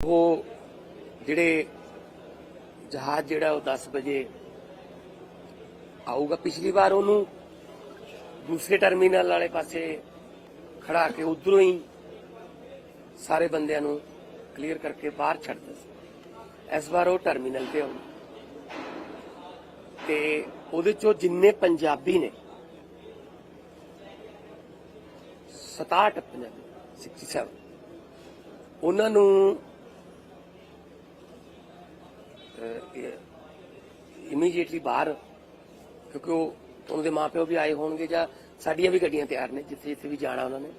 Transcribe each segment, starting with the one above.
ਉਹ ਜਿਹੜੇ ਜਹਾਜ਼ ਜਿਹੜਾ ਉਹ 10 ਵਜੇ ਆਊਗਾ, ਪਿਛਲੀ ਵਾਰ ਉਹਨੂੰ ਦੂਸਰੇ ਟਰਮੀਨਲ ਵਾਲੇ ਪਾਸੇ ਖੜਾ ਕੇ ਉਧਰੋਂ ਹੀ ਸਾਰੇ ਬੰਦਿਆਂ ਨੂੰ ਕਲੀਅਰ ਕਰਕੇ ਬਾਹਰ ਛੱਡ ਦਿੱਤਾ ਇਸ ਵਾਰ ਉਹ ਟਰਮੀਨਲ ਤੇ ਆਉ ਤੇ ਉਹਦੇ ਚੋਂ ਜਿੰਨੇ ਪੰਜਾਬੀ ਨੇ 67 ਪੰਜਾਬੀ 67 ਉਹਨਾਂ ਨੂੰ ਇਮੀਡੀਏਟਲੀ ਬਾਹਰ, ਕਿਉਂਕਿ ਉਹ ਉਹਨਾਂ ਦੇ ਮਾਪਿਓ ਵੀ ਆਏ ਹੋਣਗੇ ਜਾਂ ਸਾਡੀਆਂ ਵੀ ਗੱਡੀਆਂ ਤਿਆਰ ਨੇ, ਜਿੱਥੇ ਜਿੱਥੇ ਵੀ ਜਾਣਾ ਉਹਨਾਂ ਨੇ,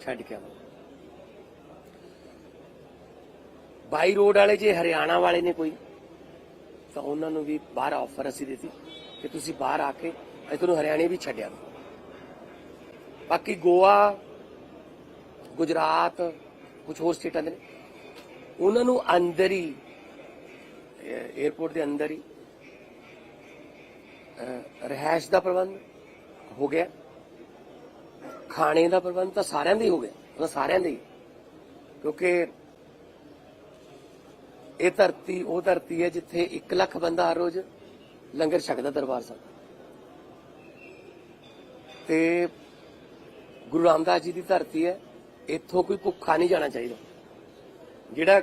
ਛੱਡ ਕੇ ਆਵਾਂਗੇ। ਬਾਈ ਰੋਡ ਵਾਲੇ ਜੇ ਹਰਿਆਣਾ ਵਾਲੇ ਨੇ ਕੋਈ, ਤਾਂ ਉਹਨਾਂ ਨੂੰ ਵੀ ਬਾਹਰ ਆਫਰ ਅਸੀਂ ਦਿੱਤੀ ਕਿ ਤੁਸੀਂ ਬਾਹਰ ਆ ਕੇ ਅਸੀਂ ਤੁਹਾਨੂੰ ਹਰਿਆਣੇ ਵੀ ਛੱਡਿਆ ਬਾਕੀ ਗੋਆ, ਗੁਜਰਾਤ ਕੁਝ ਹੋਰ ਸਟੇਟਾਂ ਦੇ ਨੇ। ਉਹਨਾਂ ਨੂੰ ਅੰਦਰ ਹੀ 에어ਪੋਰਟ ਦੇ ਅੰਦਰ ਹੀ ਅਹ, ਰਿਹਾਇਸ਼ ਦਾ ਪ੍ਰਬੰਧ ਹੋ ਗਿਆ। ਖਾਣੇ ਦਾ ਪ੍ਰਬੰਧ ਤਾਂ ਸਾਰਿਆਂ ਦਾ ਹੀ ਹੋ ਗਿਆ ਉਹ ਸਾਰਿਆਂ ਦਾ ਹੀ। ਕਿਉਂਕਿ ਇਹ ਧਰਤੀ ਉਹ ਧਰਤੀ ਹੈ ਜਿੱਥੇ 1 ਲੱਖ ਬੰਦਾ ਹਰ ਰੋਜ਼ ਲੰਗਰ ਛਕਦਾ ਦਰਬਾਰ ਸਾਹਿਬ। ਤੇ ਗੁਰੂ ਰਾਮਦਾਸ ਜੀ ਦੀ ਧਰਤੀ ਹੈ ਇੱਥੋਂ ਕੋਈ ਭੁੱਖਾ ਨਹੀਂ ਜਾਣਾ ਚਾਹੀਦਾ। ਜਿਹੜਾ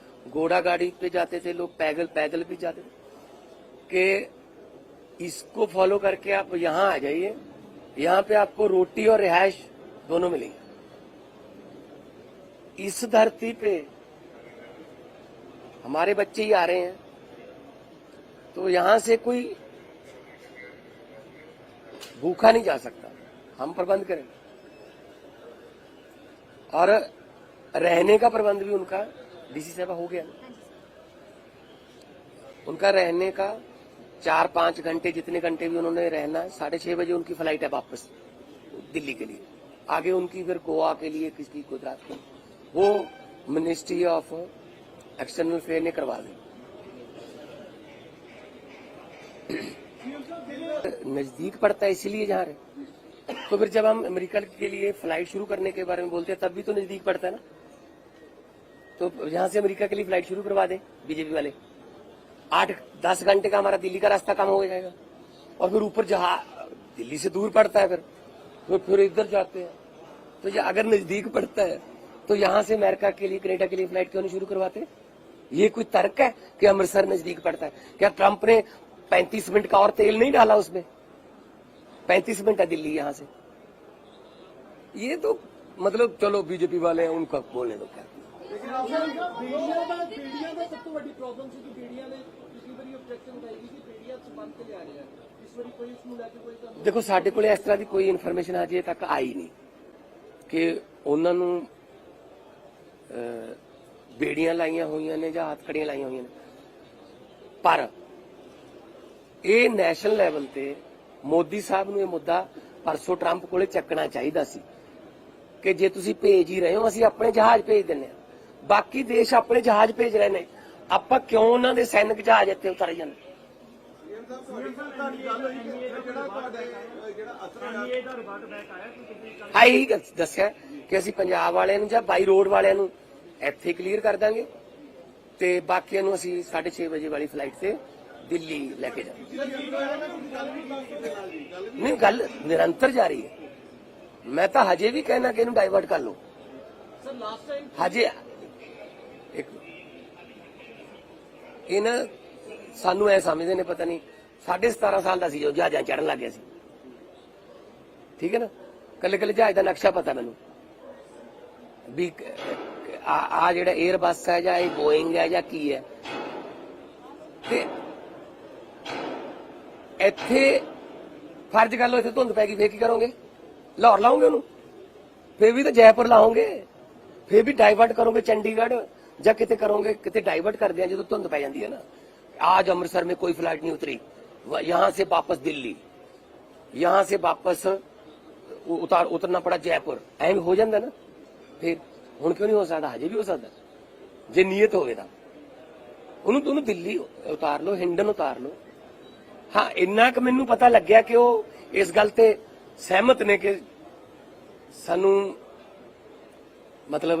घोड़ा गाड़ी पे जाते थे लोग, पैदल पैदल भी जाते थे। कि इसको फॉलो करके आप यहाँ आ जाइए, यहाँ पे आपको रोटी और रिहायश दोनों मिलेगी। इस धरती पे हमारे बच्चे ही आ रहे हैं तो यहाँ से कोई भूखा नहीं जा सकता। हम प्रबंध करें और रहने का प्रबंध भी उनका डीसी साहब हो गया। उनका रहने का चार पाँच घंटे, जितने घंटे भी उन्होंने रहना है, साढ़े छह बजे उनकी फ़्लाइट है वापस, दिल्ली के लिए। आगे उनकी फिर गोवा के लिए किसकी गुजरात के। वो मिनिस्ट्री ऑफ़ एक्सटर्नल अफेयर ने करवा दी। नज़दीक पड़ता है, इसीलिए जा रहे तो फिर जब हम अमेरिका के लिए फ़्लाइट शुरू करने के बारे में बोलते हैं, तब भी तो नज़दीक पड़ता है ना। तो यहाँ से अमेरिका के लिए फ़्लाइट शुरू करवा दे, बीजेपी वाले। आठ, दस घंटे का हमारा दिल्ली का रास्ता कम हो जाएगा। और फिर ऊपर जहाँ, दिल्ली से दूर पड़ता है फिर। तो फिर इधर जाते हैं। तो ये अगर नज़दीक पड़ता है तो यहाँ से अमेरिका के लिए, कनेडा के लिए फ़्लाइट क्यों नहीं शुरू करवाते? ये कोई तर्क है कि अमृतसर नज़दीक पड़ता है? क्या ट्रंप ने पैंतीस मिनट का और तेल नहीं डाला उसमें? पैंतीस मिनट है दिल्ली यहाँ से। ये तो मतलब चलो बीजेपी वाले हैं, उनका बोलने दो क्या। ਬੇੜੀਆਂ ਦਾ ਬੇੜੀਆਂ ਦਾ ਸਭ ਤੋਂ ਵੱਡੀ ਪ੍ਰੋਬਲਮ ਸੀ ਕਿ ਬੇੜੀਆਂ ਦੇ ਪਿਛਲੀ ਵਾਰੀ ਆਬਜੈਕਸ਼ਨ ਉਠਾਈ ਗਈ ਕਿ ਚ ਬੰਦ ਕੇ ਲਿਆ ਰਿਹਾ। ਇਸ ਵਾਰੀ ਕੋਈ ਇਸ ਨੂੰ ਲੈ ਕੇ ਕੋਈ ਤੁਹਾਨੂੰ ਦੇਖੋ, ਸਾਡੇ ਕੋਲੇ ਇਸ ਤਰ੍ਹਾਂ ਦੀ ਕੋਈ ਇਨਫੋਰਮੇਸ਼ਨ ਅਜੇ ਤੱਕ ਆਈ ਨਹੀਂ ਕਿ ਉਹਨਾਂ ਨੂੰ ਬੇੜੀਆਂ ਲਾਈਆਂ ਹੋਈਆਂ ਨੇ ਜਾਂ ਹੱਥਕੜੀਆਂ ਲਾਈਆਂ ਹੋਈਆਂ ਨੇ। ਪਰ ਇਹ ਨੈਸ਼ਨਲ ਲੈਵਲ ਤੇ ਮੋਦੀ ਸਾਹਿਬ ਨੂੰ ਇਹ ਮੁੱਦਾ ਪਰਸੋਂ ਟਰੰਪ ਕੋਲੇ ਚੱਕਣਾ ਚਾਹੀਦਾ ਸੀ ਕਿ ਜੇ ਤੁਸੀਂ ਭੇਜ ਹੀ ਰਹੇ ਹੋ, ਅਸੀਂ ਆਪਣੇ ਜਹਾਜ਼ ਭੇਜ ਦਿੰਨੇ ਆ ਬਾਕੀ ਦੇਸ਼ ਆਪਣੇ ਜਹਾਜ਼ ਭੇਜ ਰਹੇ ਨੇ। ਆਪਾਂ ਕਿਉਂ ਉਹਨਾਂ ਦੇ ਸੈਨਿਕ ਜਹਾਜ਼ ਇੱਥੇ ਉਤਾਰੇ ਜਾਂਦੇ? ਦੱਸ- ਦੱਸਿਆ ਕਿ ਅਸੀਂ ਪੰਜਾਬ ਵਾਲਿਆਂ ਨੂੰ ਜਾਂ ਬਾਈ ਰੋਡ ਵਾਲਿਆਂ ਨੂੰ ਇੱਥੇ ਕਲੀਅਰ ਕਰ ਦਾਂਗੇ। ਤੇ ਬਾਕੀਆਂ ਨੂੰ ਅਸੀਂ 6:30 ਵਜੇ ਵਾਲੀ ਫਲਾਈਟ ਤੇ ਦਿੱਲੀ ਲੈ ਕੇ ਜਾਵਾਂਗੇ। ਨਹੀਂ ਗੱਲ ਨਿਰੰਤਰ ਜਾਰੀ ਹੈ। ਮੈਂ ਤਾਂ ਹਜੇ ਵੀ ਕਹਿਣਾ ਕਿ ਇਹਨੂੰ ਡਾਈਵਰਟ ਕਰ ਲਓ। ਸਰ ਲਾਸਟ ਟਾਈਮ ਹਜੇ ਇੱਕ ਇਹ ਨਾ ਸਾਨੂੰ ਐ ਸਮਝਦੇ ਨੇ, ਪਤਾ ਨਹੀਂ, ਸਾਢੇ 17 ਸਾਲ ਦਾ ਸੀ ਜੋ ਜਹਾਜ਼ਾਂ ਚੜਨ ਲੱਗ ਗਿਆ ਸੀ। ਠੀਕ ਹੈ ਨਾ? ਕੱਲੇ ਕੱਲੇ ਜਹਾਜ਼ ਦਾ ਨਕਸ਼ਾ ਪਤਾ ਮੈਨੂੰ। ਵੀ ਆ ਜਿਹੜਾ 에ਅਰ ਬੱਸ ਹੈ ਜਾਂ ਇਹ ਬੋਇੰਗ ਹੈ ਜਾਂ ਕੀ ਹੈ। ਤੇ ਇੱਥੇ ਫਰਜ਼ ਕਰ ਲਓ, ਇੱਥੇ ਧੁੰਦ ਪੈ ਗਈ, ਫੇਰ ਕੀ ਕਰੋਗੇ? ਲਾਹੌਰ ਲਾਉਂਗੇ ਉਹਨੂੰ? ਫੇਰ ਵੀ ਤਾਂ ਜੈਪੁਰ ਲਾਉਂਗੇ ਫੇਰ ਵੀ ਡਾਈਵਰਟ ਕਰੋਗੇ ਚੰਡੀਗੜ੍ਹ। ਜਾਂ ਕਿਤੇ ਕਰੋਗੇ ਕਿਤੇ ਡਾਈਵਰਟ ਕਰਦੇ ਆ ਜਦੋਂ ਧੁੰਦ ਪੈ ਜਾਂਦੀ ਹੈ ਨਾ आज अमृतसर में कोई फ्लाइट नहीं उतरी वह- यहाँ से वापस दिल्ली यहाँ से वापस उ- उतार उतरना पड़ा जयपुर ਐਂ ਹੋ ਜਾਂਦਾ ਨਾ ਫਿਰ ਹੁਣ ਕਿਉਂ ਨਹੀਂ ਹੋ ਸਕਦਾ ਹਜੇ ਵੀ ਹੋ ਸਕਦਾ ਜੇ ਨੀਅਤ ਹੋਵੇ ਤਾਂ ਉਹਨੂੰ ਤੁਹਾਨੂੰ ਦਿੱਲੀ ਉਤਾਰ ਲਓ ਹਿੰਡਨ ਉਤਾਰ ਲਓ ਹਾਂ ਇੰਨਾ ਕਿ ਮੈਨੂੰ ਪਤਾ ਲੱਗਿਆ ਕਿ ਉਹ ਇਸ ਗੱਲ ਤੇ ਸਹਿਮਤ ਨੇ ਕਿ ਸਾਨੂੰ ਮਤਲਬ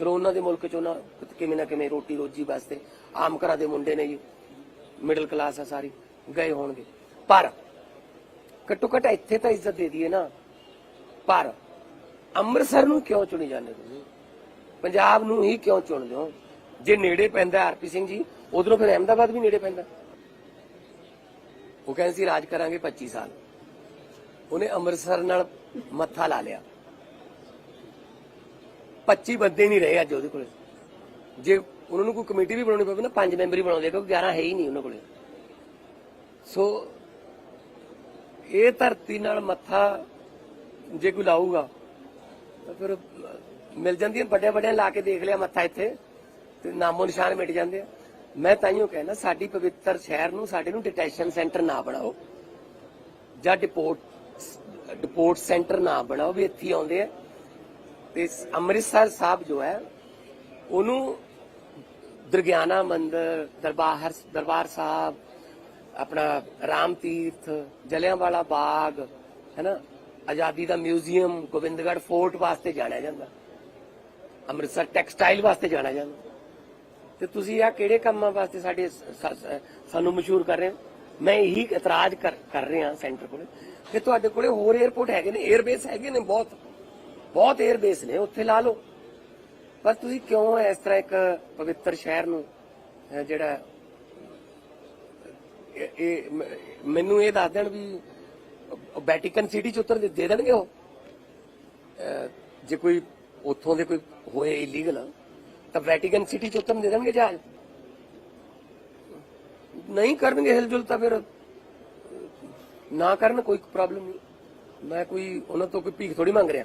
ਚਲੋ ਉਹਨਾਂ ਦੇ ਮੁਲਕ ਚ ਉਹਨਾਂ ਕਿਵੇਂ ਨਾ ਕਿਵੇਂ ਰੋਟੀ ਰੋਜੀ ਵਾਸਤੇ ਆਮ ਘਰਾਂ ਦੇ ਮੁੰਡੇ ਨੇ ਜੀ ਮਿਡਲ ਕਲਾਸ ਆ ਸਾਰੀ, ਗਏ ਹੋਣਗੇ। ਪਰ ਘੱਟੋ ਘੱਟ ਇੱਥੇ ਤਾਂ ਇੱਜ਼ਤ ਦੇ ਦਈਏ ਨਾ। ਪਰ ਅੰਮ੍ਰਿਤਸਰ ਨੂੰ ਕਿਉਂ ਚੁਣੀ ਜਾਂਦੇ ਤੁਸੀਂ? ਪੰਜਾਬ ਨੂੰ ਹੀ ਕਿਉਂ ਚੁਣਦੇ ਹੋ? ਜੇ ਨੇੜੇ ਪੈਂਦਾ ਆਰਪੀ ਸਿੰਘ ਜੀ, ਉਧਰੋਂ ਫਿਰ ਅਹਿਮਦਾਬਾਦ ਵੀ ਨੇੜੇ ਪੈਂਦਾ। ਉਹ ਕਹਿੰਦੇ ਸੀ, ਰਾਜ ਕਰਾਂਗੇ 25 ਸਾਲ। ਉਹਨੇ ਅੰਮ੍ਰਿਤਸਰ ਨਾਲ ਮੱਥਾ ਲਾ ਲਿਆ। 25 ਬੰਦੇ ਨਹੀਂ ਰਹੇ ਅੱਜ ਉਹਦੇ ਕੋਲੇ। ਜੇ ਉਹਨਾਂ ਨੂੰ ਕੋਈ ਕਮੇਟੀ ਵੀ ਬਣਾਉਣੀ ਪਵੇ ਨਾ, ਪੰਜ ਮੈਂਬਰੀ ਬਣਾਉਂਦੇ ਕਿਉਂਕਿ 11 ਹੈ ਹੀ ਨਹੀਂ ਉਹਨਾਂ ਕੋਲੇ। ਸੋ ਇਹ ਧਰਤੀ ਨਾਲ ਮੱਥਾ ਜੇ ਕੋਈ ਲਾਊਗਾ, ਤਾਂ ਫਿਰ ਮਿਲ ਜਾਂਦੀਆਂ ਵੱਡੇ ਵੱਡੇ ਲਾ ਕੇ ਦੇਖ ਲਿਆ ਮੱਥਾ ਇੱਥੇ, ਤੇ ਨਾਮੋ ਨਿਸ਼ਾਨ ਮਿਟ ਜਾਂਦੇ ਆ। ਮੈਂ ਤਾਈਓ ਕਹਿੰਦਾ ਸਾਡੀ ਪਵਿੱਤਰ ਸ਼ਹਿਰ ਨੂੰ, ਸਾਡੇ ਨੂੰ ਡਿਟੈਸ਼ਨ ਸੈਂਟਰ ਨਾ ਬਣਾਓ। ਜਾਂ ਡਿਪੋਰਟ ਡਿਪੋਰਟ ਸੈਂਟਰ ਨਾ ਬਣਾਓ ਵੀ ਇੱਥੇ ਆਉਂਦੇ ਆ। ਤੇ ਅੰਮ੍ਰਿਤਸਰ ਸਾਹਿਬ ਜੋ ਹੈ, ਉਹਨੂੰ ਦਰਗਿਆਨਾ ਮੰਦਰ, ਦਰਬਾਰ ਦਰਬਾਰ ਸਾਹਿਬ, ਆਪਣਾ ਰਾਮ ਤੀਰਥ, ਜਲਿਆਂਵਾਲਾ ਬਾਗ, ਹੈਨਾ, ਆਜ਼ਾਦੀ ਦਾ ਮਿਊਜ਼ੀਅਮ ਗੋਬਿੰਦਗੜ ਫੋਰਟ ਵਾਸਤੇ ਜਾਣਿਆ ਜਾਂਦਾ। ਅੰਮ੍ਰਿਤਸਰ ਟੈਕਸਟਾਈਲ ਵਾਸਤੇ ਜਾਣਿਆ ਜਾਂਦਾ। ਤੇ ਤੁਸੀਂ ਆ ਕਿਹੜੇ ਕੰਮਾਂ ਵਾਸਤੇ ਸਾਡੇ ਸਾਨੂੰ ਮਸ਼ਹੂਰ ਕਰ ਰਹੇ ਹੋ? ਮੈਂ ਇਹੀ ਇਤਰਾਜ਼ ਕਰ ਰਿਹਾ ਸੈਂਟਰ ਕੋਲੇ ਕਿ ਤੁਹਾਡੇ ਕੋਲੇ ਹੋਰ 에어ਪੋਰਟ ਹੈਗੇ ਨੇ 에ਅਰਬੇਸ ਹੈਗੇ ਨੇ ਬਹੁਤ। ਬਹੁਤ 에ਅਰਬੇਸ ਨੇ, ਉੱਥੇ ਲਾ ਲਓ। ਪਰ ਤੁਸੀਂ ਕਿਉਂ ਇਸ ਤਰ੍ਹਾਂ ਇੱਕ ਪਵਿੱਤਰ ਸ਼ਹਿਰ ਨੂੰ ਜਿਹੜਾ ਇਹ- ਮੈਨੂੰ ਇਹ ਦੱਸ ਦੇਣ ਵੀ ਵੈਟੀਕਨ ਸਿਟੀ ਚ ਉਤਰ ਦੇ ਦੇਣਗੇ ਉਹ? ਜੇ ਕੋਈ ਉੱਥੋਂ ਦੇ ਕੋਈ ਹੋਏ ਇਲੀਗਲ ਤਾਂ ਵੈਟੀਕਨ ਸਿਟੀ ਚ ਉਤਰਨ ਦੇ ਦੇਣਗੇ ਜਹਾਜ਼? ਨਹੀਂ ਕਰਨਗੇ ਹਿਲਜੁਲ ਤਾਂ ਫਿਰ ਨਾ ਕਰਨ ਕੋਈ ਪ੍ਰੋਬਲਮ ਨਹੀਂ। ਮੈਂ ਕੋਈ, ਉਹਨਾਂ ਤੋਂ ਕੋਈ ਭੀਖ ਥੋੜੀ ਮੰਗ ਰਿਹਾ।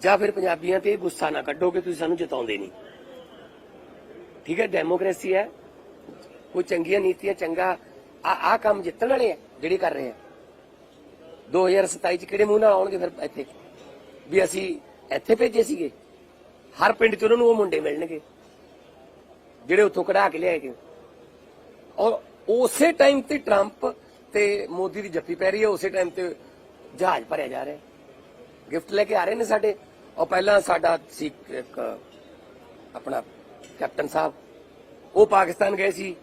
ਜਾਂ ਫਿਰ ਪੰਜਾਬੀਆਂ ਤੇ ਗੁੱਸਾ ਨਾ ਕੱਢੋ ਕਿ ਤੁਸੀਂ ਸਾਨੂੰ ਜਿਤਾਉਂਦੇ ਨਹੀਂ। ਠੀਕ ਹੈ ਡੈਮੋਕ੍ਰੇਸੀ ਹੈ। ਕੋਈ ਚੰਗੀਆਂ ਨੀਤੀਆਂ, ਚੰਗਾ ਆ ਆ ਕੰਮ ਜਿੱਤਣ ਵਾਲੇ ਆ, ਜਿਹੜੇ ਕਰ ਰਹੇ ਆ। 2027 ਚ ਕਿਹੜੇ ਮੂੰਹ ਨਾਲ ਆਉਣਗੇ ਫਿਰ ਇੱਥੇ? ਵੀ ਅਸੀਂ ਇੱਥੇ ਭੇਜੇ ਸੀਗੇ। ਹਰ ਪਿੰਡ ਚ ਉਹਨਾਂ ਨੂੰ ਉਹ ਮੁੰਡੇ ਮਿਲਣਗੇ, ਜਿਹੜੇ ਉੱਥੋਂ ਕਢਾ ਕੇ ਲਿਆਏ ਗਏ। ਔਰ ਉਸੇ ਟਾਈਮ ਤੇ ਟਰੰਪ ਤੇ ਮੋਦੀ ਦੀ ਜੱਫੀ ਪੈ ਰਹੀ ਹੈ, ਉਸੇ ਟਾਈਮ ਤੇ ਜਹਾਜ਼ ਭਰਿਆ ਜਾ ਰਿਹਾ ਗਿਫਟ ਲੈ ਕੇ ਆ ਰਹੇ ਨੇ ਸਾਡੇ। ਉਹ ਪਹਿਲਾਂ ਸਾਡਾ ਸੀ ਇੱਕ ਆਪਣਾ ਕੈਪਟਨ ਸਾਹਿਬ, ਉਹ ਪਾਕਿਸਤਾਨ ਗਏ ਸੀ,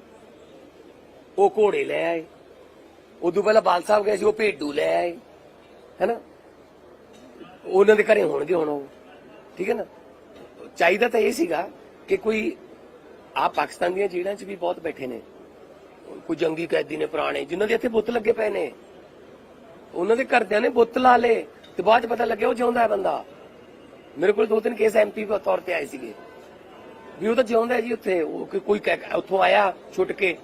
ਉਹ ਘੋੜੇ ਲੈ ਆਏ, ਉਦੋਂ ਪਹਿਲਾਂ ਬਾਲ ਸਾਹਿਬ ਗਏ ਸੀ, ਉਹ ਭੇਡੂ ਲੈ ਆਏ, ਹੈਨਾ? ਉਹਨਾਂ ਦੇ ਘਰੇ ਹੋਣਗੇ ਹੁਣ ਉਹ, ਠੀਕ ਹੈ ਨਾ? ਚਾਹੀਦਾ ਤਾਂ ਇਹ ਸੀਗਾ ਕਿ ਕੋਈ ਆ ਪਾਕਿਸਤਾਨ ਦੀਆਂ ਜੇਲ੍ਹਾਂ 'ਚ ਵੀ ਬਹੁਤ ਬੈਠੇ ਨੇ, ਕੋਈ ਜੰਗੀ ਕੈਦੀ ਨੇ ਪੁਰਾਣੇ, ਜਿਨ੍ਹਾਂ ਦੇ ਇੱਥੇ ਬੁੱਤ ਲੱਗੇ ਪਏ ਨੇ। ਉਹਨਾਂ ਦੇ ਘਰਦਿਆਂ ਨੇ ਬੁੱਤ ਲਾ ਲੇ ਤੇ ਬਾਅਦ 'ਚ ਪਤਾ ਲੱਗਿਆ ਉਹ ਜਿਉਂਦਾ ਹੈ ਬੰਦਾ। ਮੇਰੇ ਕੋਲ ਦੋ ਤਿੰਨ ਕੇਸ ਐਮਪੀ ਦੇ ਤੌਰ ਤੇ ਆਏ ਸੀਗੇ। ਵੀ ਉਹ ਤਾਂ ਜਿਉਂਦਾ ਜੀ ਉੱਥੇ। ਉਹ ਕੋਈ- ਉੱਥੋਂ ਆਇਆ, ਛੁੱਟ ਕੇ,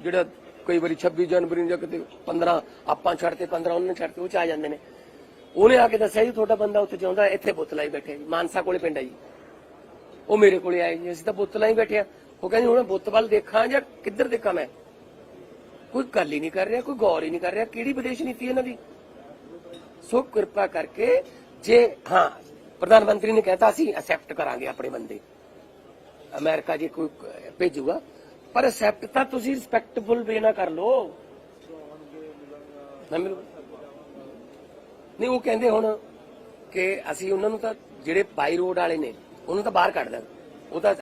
ਜਿਹੜਾ ਕਈ ਵਾਰੀ 26 ਜਨਵਰੀ ਨੂੰ ਜਾਂ ਕਿਤੇ 15 ਆਪਾਂ ਛੱਡਤੇ 15 ਉਹਨਾਂ ਨੇ ਛੱਡਤੇ ਉਹ ਚ ਆ ਜਾਂਦੇ ਨੇ। ਉਹਨੇ ਆ ਕੇ ਦੱਸਿਆ ਜੀ, ਤੁਹਾਡਾ ਬੰਦਾ ਉੱਥੇ ਜਿਉਂਦਾ, ਇੱਥੇ ਬੁੱਤ ਲਾਈ ਬੈਠੇ। ਮਾਨਸਾ ਕੋਲੇ ਪਿੰਡ ਆ ਜੀ। ਉਹ ਮੇਰੇ ਕੋਲੇ ਆਏ ਜੀ। ਅਸੀਂ ਤਾਂ ਬੁੱਤਲਾ ਹੀ ਬੈਠੇ ਆ। ਉਹ ਕਹਿੰਦੇ, ਹੁਣ ਬੁੱਤ ਵੱਲ ਦੇਖਾਂ ਜਾਂ ਕਿੱਧਰ ਦੇਖਾਂ ਮੈਂ? ਕੋਈ ਗੱਲ ਹੀ ਨਹੀਂ ਕਰ ਰਿਹਾ, ਕੋਈ ਗੌਰ ਹੀ ਨਹੀਂ ਕਰ ਰਿਹਾ। ਕਿਹੜੀ ਵਿਦੇਸ਼ ਨੀਤੀ ਇਹਨਾਂ ਦੀ? ਸੋ ਕਿਰਪਾ ਕਰਕੇ ਜੇ, ਹਾਂ ਪ੍ਰਧਾਨ ਮੰਤਰੀ ਨੇ ਕਹਿਤਾ ਸੀ ਅਸੈਪਟ ਕਰਾਂਗੇ ਆਪਣੇ ਬੰਦੇ। ਅਮਰੀਕਾ ਜੇ ਕੋਈ ਭੇਜੂਗਾ, ਪਰ ਅਸੈਪਟ ਤਾਂ ਤੁਸੀਂ ਰਿਸਪੈਕਟਫੁਲ ਵੇ ਨਾ ਕਰ ਲਓ। ਨਹੀਂ, ਉਹ ਕਹਿੰਦੇ ਹੁਣ ਕਿ ਅਸੀਂ ਉਹਨਾਂ ਨੂੰ ਤਾਂ ਜਿਹੜੇ ਬਾਈ ਰੋਡ ਵਾਲੇ ਨੇ, ਉਹਨੂੰ ਤਾਂ ਬਾਹਰ ਕੱਢ ਦੇਣ। ਉਹ ਤਾਂ